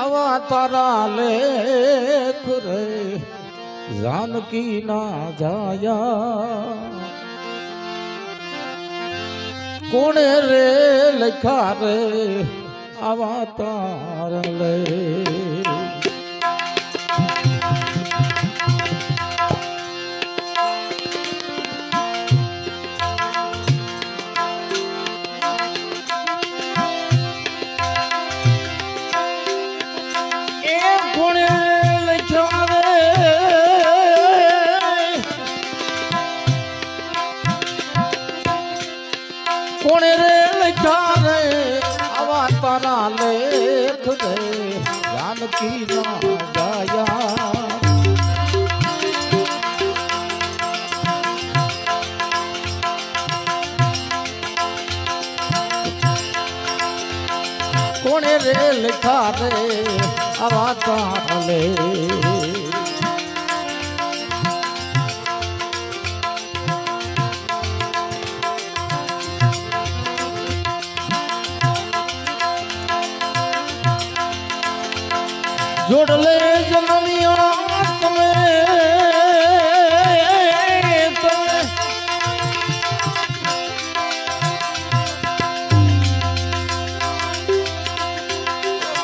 આવા તારા લેખ રે જાનકી ના જાયા. કોણે રે લખા રે આવા તાર લે? કોણે રે લખ્યા રે આવા તારા લેખ રે, જાનકી ના ગાયા. કોણે રે, લખા રે, આવા તારા લે જોડલે જનમિયા તમે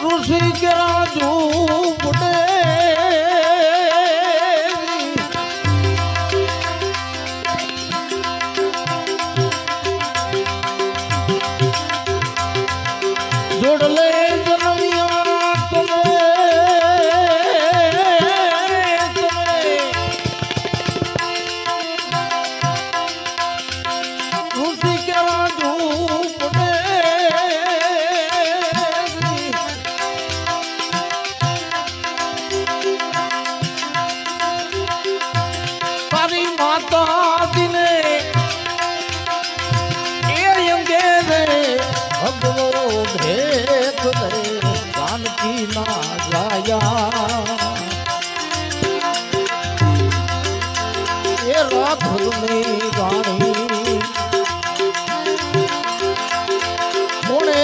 ઋષિ કેરા ઝૂપડે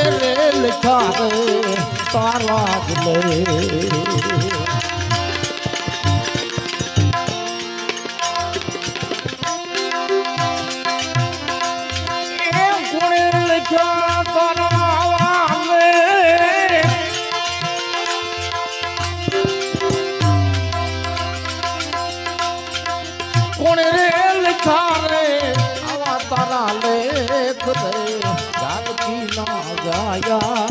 કોણે રે લખા રે તારા લે ના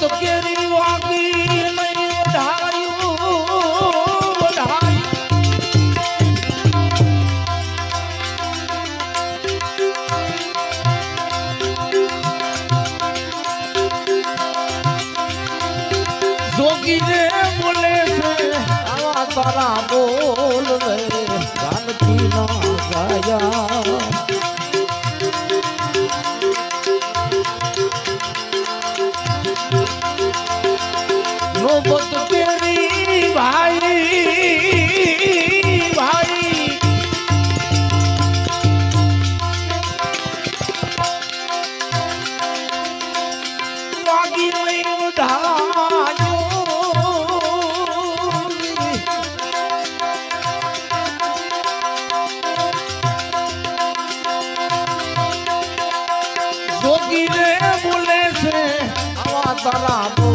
મોગત કેરી વાગીને વધાયું વધાયું જોગી રે બોલે છે આવા તારા બોલ ગીરે બોલે છે. આવા તારા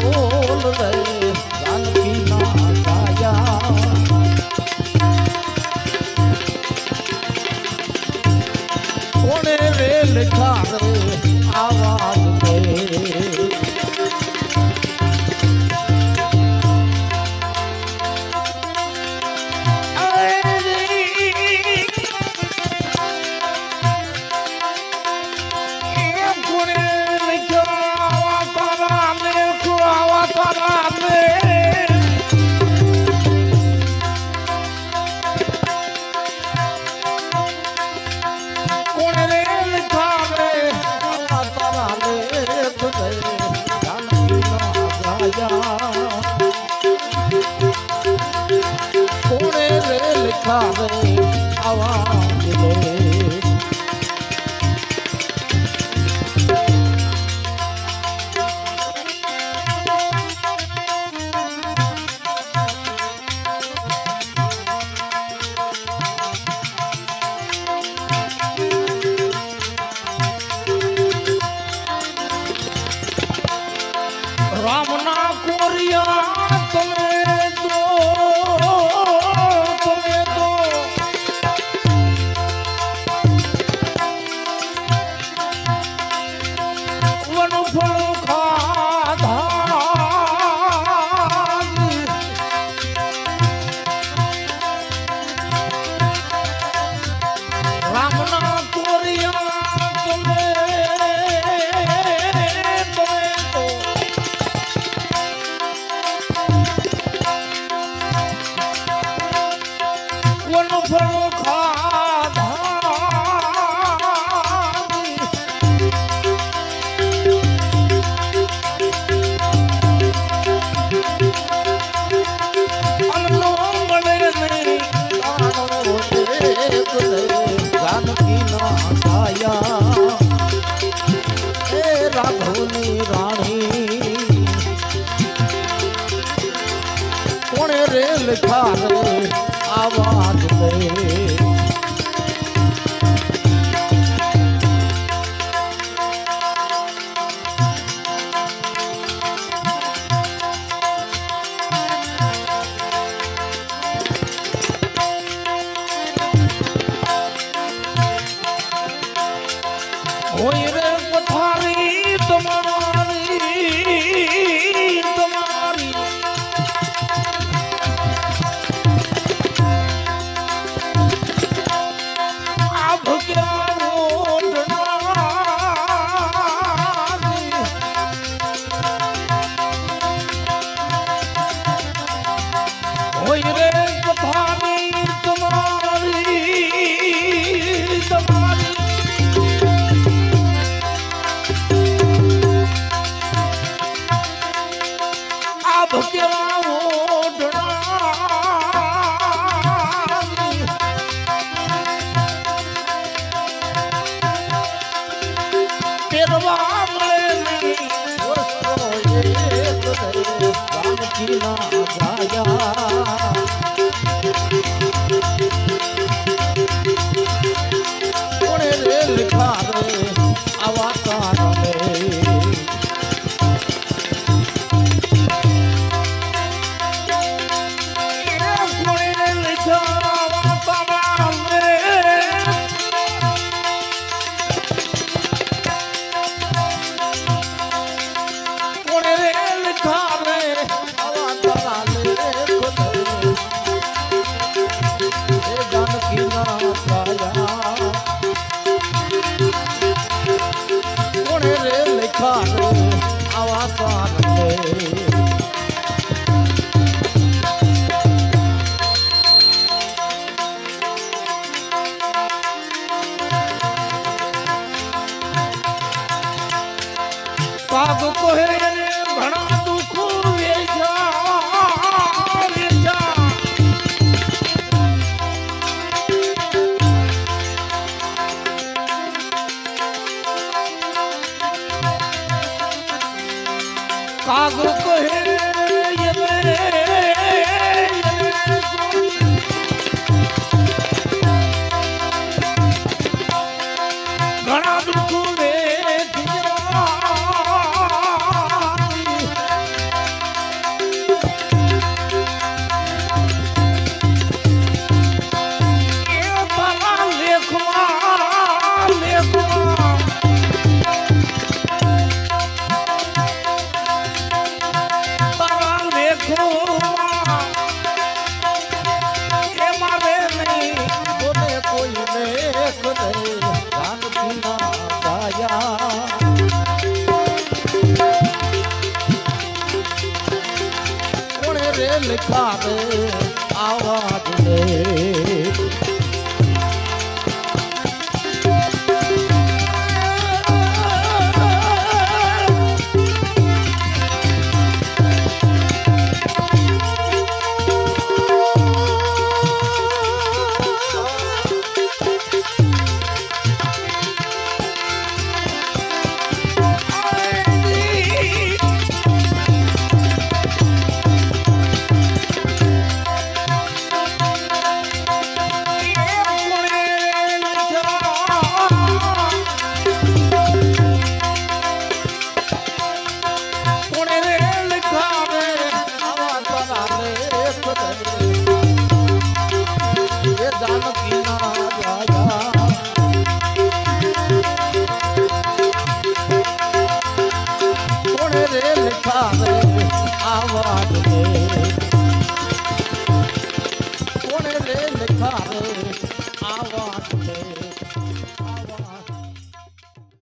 વસ્ત્રો એક આવા લખા